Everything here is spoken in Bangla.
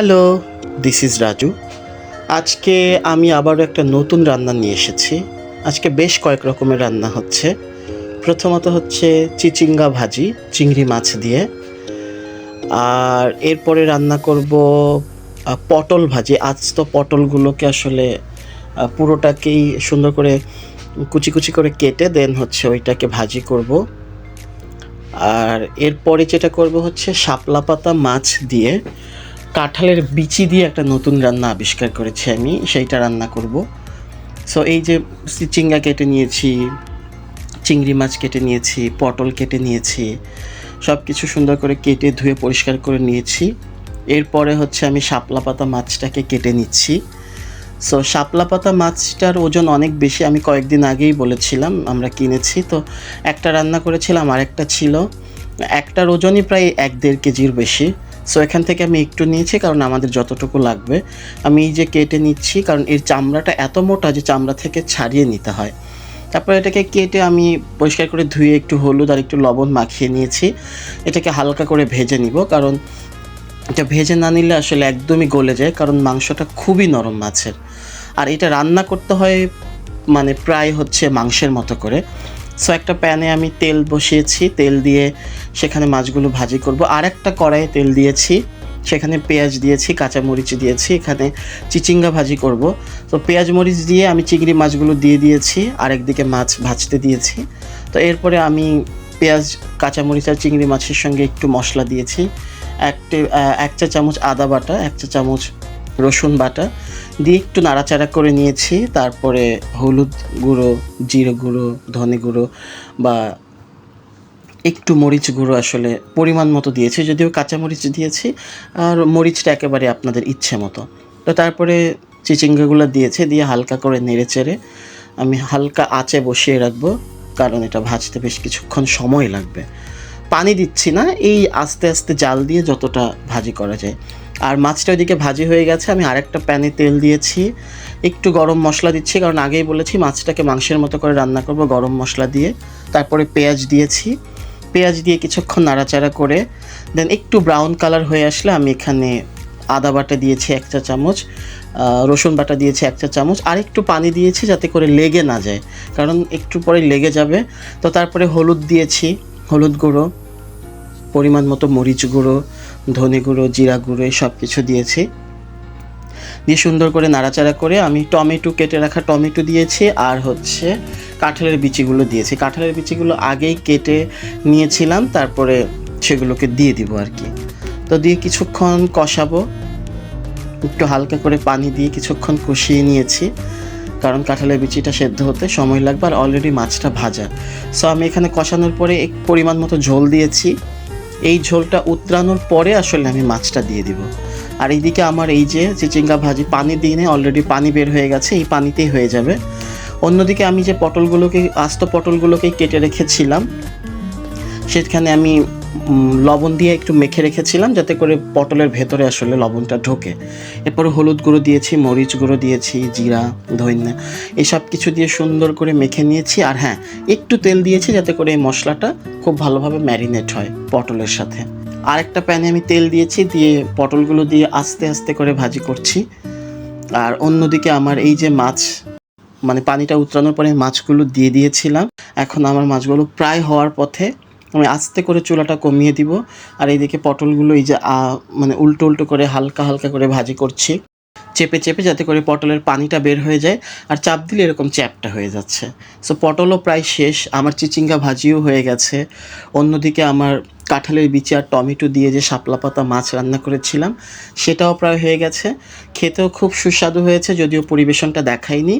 Hello this is Raju. আজকে আমি আবারও একটা নতুন রান্না নিয়ে এসেছি। আজকে বেশ কয়েক রকমের রান্না হচ্ছে। প্রথমত হচ্ছে চিচিঙ্গা ভাজি, চিংড়ি মাছ দিয়ে। আর এরপরে রান্না করব পটল ভাজি। আজ তো পটলগুলোকে আসলে পুরোটাকেই সুন্দর করে কুচি কুচি করে কেটে দেন হচ্ছে ওইটাকে ভাজি করব। আর এরপরে যেটা করব হচ্ছে শাপলা পাতা মাছ দিয়ে কাঁঠালের বিচি দিয়ে একটা নতুন রান্না আবিষ্কার করেছি আমি, সেইটা রান্না করব। সো এই যে চিচিঙ্গা কেটে নিয়েছি, চিংড়ি মাছ কেটে নিয়েছি, পটল কেটে নিয়েছি সব কিছু সুন্দর করে কেটে ধুয়ে পরিষ্কার করে নিয়েছি। এরপরে হচ্ছে আমি শাপলা পাতা মাছটাকে কেটে নিচ্ছি। সো শাপলা পাতা মাছটার ওজন অনেক বেশি, আমি কয়েকদিন আগেই বলেছিলাম, আমরা কিনেছি। তো একটা রান্না করেছিলাম, আরেকটা ছিল। একটার ওজনই প্রায় এক দেড় কেজির বেশি। সো এখান থেকে আমি একটু নিয়েছি কারণ আমাদের যতটুকু লাগবে। আমি এই যে কেটে নিচ্ছি, কারণ এর চামড়াটা এত মোটা যে চামড়া থেকে ছাড়িয়ে নিতে হয়। তারপর এটাকে কেটে আমি পরিষ্কার করে ধুয়ে একটু হলুদ আর একটু লবণ মাখিয়ে নিয়েছি। এটাকে হালকা করে ভেজে নিব, কারণ এটা ভেজে না নিলে আসলে একদমই গলে যায়, কারণ মাংসটা খুবই নরম মাছের। আর এটা রান্না করতে হয় মানে প্রায় হচ্ছে মাংসের মতো করে। সো একটা প্যানে আমি তেল বসিয়েছি, তেল দিয়ে সেখানে মাছগুলো ভাজি করব। আর একটা কড়াইয়ে তেল দিয়েছি, সেখানে পেঁয়াজ দিয়েছি, কাঁচামরিচ দিয়েছি, এখানে চিচিঙ্গা ভাজি করব। তো পেঁয়াজ মরিচ দিয়ে আমি চিংড়ি মাছগুলো দিয়ে দিয়েছি, আরেকদিকে মাছ ভাজতে দিয়েছি। তো এরপরে আমি পেঁয়াজ, কাঁচামরিচ আর চিংড়ি মাছের সঙ্গে একটু মশলা দিয়েছি। এক এক চা চামচ আদা বাটা, এক চা চামচ রসুন বাটা দিয়ে একটু নাড়াচাড়া করে নিয়েছি। তারপরে হলুদ গুঁড়ো, জিরে গুঁড়ো, ধনে গুঁড়ো বা একটু মরিচ গুঁড়ো আসলে পরিমাণ মতো দিয়েছি, যদিও কাঁচা মরিচ দিয়েছি, আর মরিচটা একেবারে আপনাদের ইচ্ছে মতো। তো তারপরে চিচিঙ্গাগুলো দিয়েছে, দিয়ে হালকা করে নেড়ে চেড়ে আমি হালকা আঁচে বসিয়ে রাখব, কারণ এটা ভাজতে বেশ কিছুক্ষণ সময় লাগবে। পানি দিচ্ছি না, এই আস্তে আস্তে জাল দিয়ে যতটা ভাজি করা যায়। আর মাছটা ওইদিকে ভাজি হয়ে গেছে, আমি আরেকটা প্যানে তেল দিয়েছি, একটু গরম মশলা দিচ্ছি, কারণ আগেই বলেছি মাছটাকে মাংসের মতো করে রান্না করব গরম মশলা দিয়ে। তারপরে পেঁয়াজ দিয়েছি পেঁয়াজ দিয়ে কিছুক্ষণ নাড়াচাড়া করে দেন একটু ব্রাউন কালার হয়ে আসলে আমি এখানে আদা বাটা দিয়েছি এক চা চামচ রসুন বাটা দিয়েছি এক চা চামচ, আর একটু পানি দিয়েছি যাতে করে লেগে না যায়। কারণ একটু পরে লেগে যাবে। তো তারপরে হলুদ দিয়েছি, হলুদ গুঁড়ো, পরিমাণ মতো মরিচ গুঁড়ো, ধনে গুঁড়ো, জিরা গুঁড়ো সব কিছু দিয়েছি। দিয়ে সুন্দর করে নাড়াচাড়া করে আমি টমেটো কেটে রাখা টমেটো দিয়েছি আর হচ্ছে কাঁঠালের বিচিগুলো দিয়েছি। কাঁঠালের বিচিগুলো আগেই কেটে নিয়েছিলাম, তারপরে সেগুলোকে দিয়ে দিব আর কি। তো দিয়ে কিছুক্ষণ কষাবো। একটু হালকা করে পানি দিয়ে কিছুক্ষণ কষিয়ে নিয়েছি, কারণ কাঁঠালের বিচিটা সেদ্ধ হতে সময় লাগবে আর অলরেডি মাছটা ভাজা। সো আমি এখানে কষানোর পরে এক পরিমাণ মতো ঝোল দিয়েছি। এই ঝোলটা উতরানোর পরে আসলে আমি মাছটা দিয়ে দিব। আর এইদিকে আমার এই যে চিচিঙ্গা ভাজি, পানি দিয়ে অলরেডি পানি বের হয়ে গেছে, এই পানিতেই হয়ে যাবে। অন্যদিকে আমি যে পটলগুলোকে, আস্ত পটলগুলোকে কেটে রেখেছিলাম, সেখানে আমি লবণ দিয়ে একটু মেখে রেখেছিলাম, যাতে করে পটলের ভেতরে আসলে লবণটা ঢোকে। এরপরে হলুদ গুঁড়ো দিয়েছি, মরিচ গুঁড়ো দিয়েছি, জিরা, ধন্যা, এসব কিছু দিয়ে সুন্দর করে মেখে নিয়েছি। আর হ্যাঁ একটু তেল দিয়েছি যাতে করে এই মশলাটা খুব ভালোভাবে ম্যারিনেট হয় পটলের সাথে। আরেকটা প্যানে আমি তেল দিয়েছি, দিয়ে পটলগুলো দিয়ে আস্তে আস্তে করে ভাজি করছি। আর অন্যদিকে আমার এই যে মাছ মানে পানিটা উতরানোর পরে মাছগুলো দিয়ে দিয়েছিলাম। এখন আমার মাছগুলো প্রায় হওয়ার পথে আমি আস্তে করে চুলাটা কমিয়ে দিব। আর এইদিকে পটলগুলো এই যে মানে উল্টো উল্টো করে হালকা হালকা করে ভাজি করছি। চেপে চেপে যাতে করে পটলের পানিটা বের হয়ে যায় আর চাপ দিলে এরকম চ্যাপটা হয়ে যাচ্ছে। সো পটলও প্রায় শেষ, আমার চিচিঙ্গা ভাজিও হয়ে গেছে। অন্যদিকে আমার কাঁঠালের বিচি আর টমেটো দিয়ে যে শাপলা পাতা মাছ রান্না করেছিলাম, সেটাও প্রায় হয়ে গেছে। খেতেও খুব সুস্বাদু হয়েছে, যদিও পরিবেশনটা দেখাইনি